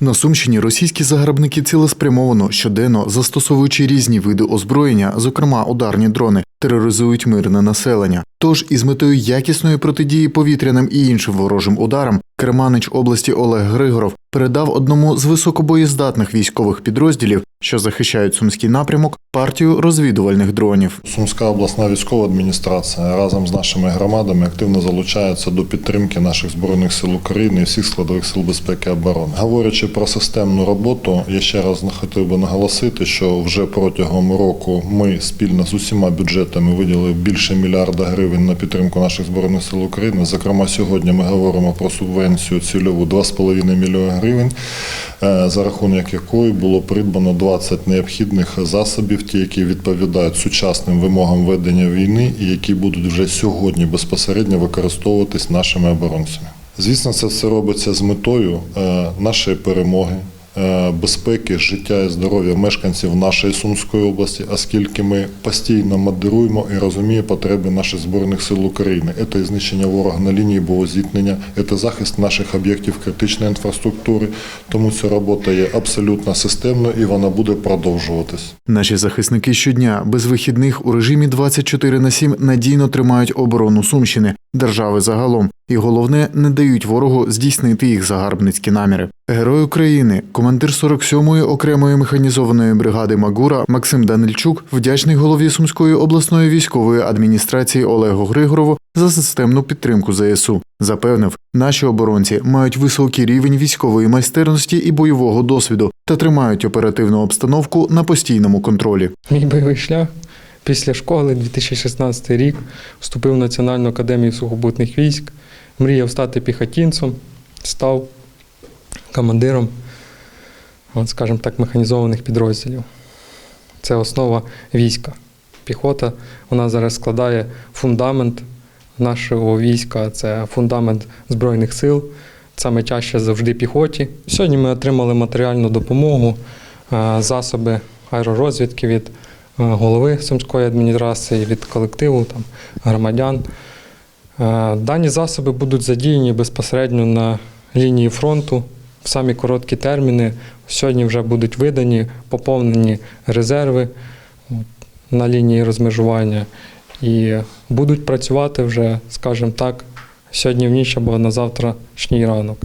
На Сумщині російські загарбники цілеспрямовано щоденно застосовуючи різні види озброєння, зокрема ударні дрони, тероризують мирне населення. Тож із метою якісної протидії повітряним і іншим ворожим ударам керманич області Олег Григоров передав одному з високобоєздатних військових підрозділів, що захищають сумський напрямок, партію розвідувальних дронів. Сумська обласна військова адміністрація разом з нашими громадами активно залучається до підтримки наших збройних сил України і всіх складових сил безпеки і оборони. Говорячи про системну роботу, я ще раз хотів би наголосити, що вже протягом року ми спільно з усіма бюджетами виділили більше мільярда гривень на підтримку наших збройних сил України. Зокрема, сьогодні ми говоримо про субвенцію цільову 2,5 мільйона гривень, е, за рахунок якої було придбано 20 необхідних засобів, ті, які відповідають сучасним вимогам ведення війни і які будуть вже сьогодні безпосередньо використовуватись нашими оборонцями. Звісно, це все робиться з метою е, нашої перемоги. Е, Безпеки, життя і здоров'я мешканців нашої Сумської області, оскільки ми постійно модеруємо і розуміємо потреби наших збройних сил України. Це знищення ворога на лінії зіткнення, це захист наших об'єктів критичної інфраструктури. Тому ця робота є абсолютно системною і вона буде продовжуватись. Наші захисники щодня без вихідних у режимі 24 на 7 надійно тримають оборону Сумщини, держави загалом, і головне не дають ворогу здійснити їх загарбницькі наміри. Герой України, командир 47-ї окремої механізованої бригади Магура Максим Данильчук вдячний голові Сумської обласної військової адміністрації Олегу Григорову за системну підтримку ЗСУ. Запевнив, наші оборонці мають високий рівень військової майстерності і бойового досвіду та тримають оперативну обстановку на постійному контролі. Мій бойовий шлях після школи 2016 рік вступив в Національну академію сухопутних військ, мріяв стати піхотінцем, став командиром, от, скажімо так, механізованих підрозділів. Це основа війська. Піхота вона зараз складає фундамент нашого війська, це фундамент Збройних сил. Саме чаще завжди піхоті. Сьогодні ми отримали матеріальну допомогу, засоби аеророзвідки від голови Сумської адміністрації, від колективу там, громадян. Е, Дані засоби будуть задіяні безпосередньо на лінії фронту в самі короткі терміни. Сьогодні вже будуть видані поповнені резерви на лінії розмежування і будуть працювати вже, скажімо так, сьогодні в ніч або на завтрашній ранок.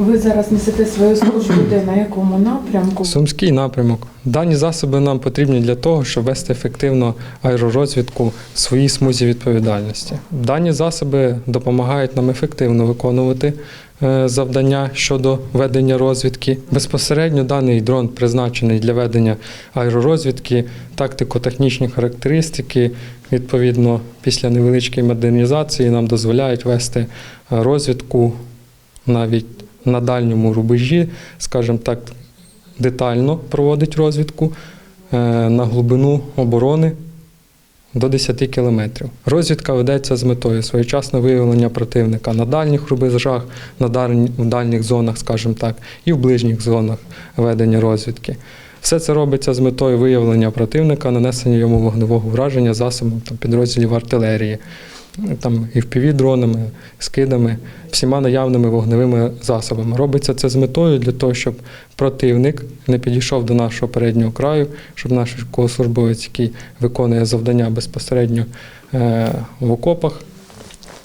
Ви зараз несете свою службу де на якому напрямку? Сумський напрямок. Дані засоби нам потрібні для того, щоб вести ефективно аеророзвідку в своїй смузі відповідальності. Дані засоби допомагають нам ефективно виконувати е, завдання щодо ведення розвідки. Безпосередньо даний дрон призначений для ведення аеророзвідки, тактико-технічні характеристики. Відповідно, після невеличкої модернізації нам дозволяють вести е, розвідку навіть на дальньому рубежі, скажімо так, детально проводить розвідку е, на глибину оборони до 10 кілометрів. Розвідка ведеться з метою своєчасного виявлення противника на дальніх рубежах, на дальніх зонах, скажімо так, і в ближніх зонах ведення розвідки. Все це робиться з метою виявлення противника, нанесення йому вогневого враження засобом підрозділів артилерії, там, і впівдронами, скидами, всіма наявними вогневими засобами. Робиться це з метою для того, щоб противник не підійшов до нашого переднього краю, щоб наш військовослужбовець, який виконує завдання безпосередньо е, в окопах,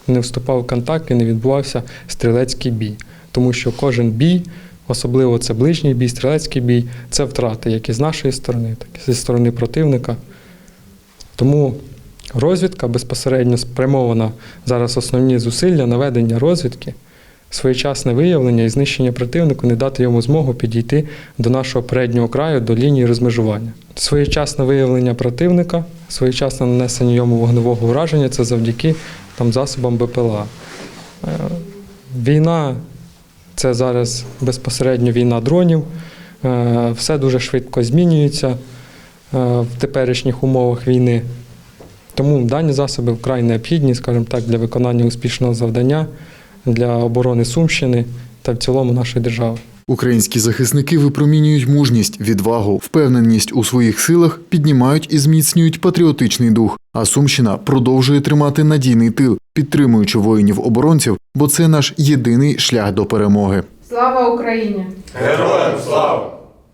не вступав в контакт і не відбувався стрілецький бій. Тому що кожен бій, особливо це ближній бій, стрілецький бій, це втрати як і з нашої сторони, так і зі сторони противника. Тому розвідка безпосередньо спрямована зараз основні зусилля на ведення розвідки, своєчасне виявлення і знищення противнику, не дати йому змогу підійти до нашого переднього краю, до лінії розмежування. Своєчасне виявлення противника, своєчасне нанесення йому вогневого враження це завдяки там, засобам БПЛА. Е, Війна це зараз безпосередньо війна дронів. Е, Все дуже швидко змінюється е, в теперішніх умовах війни. Тому дані засоби вкрай необхідні, скажімо так, для виконання успішного завдання для оборони Сумщини та в цілому нашої держави. Українські захисники випромінюють мужність, відвагу, впевненість у своїх силах, піднімають і зміцнюють патріотичний дух. А Сумщина продовжує тримати надійний тил, підтримуючи воїнів-оборонців, бо це наш єдиний шлях до перемоги. Слава Україні! Героям слава!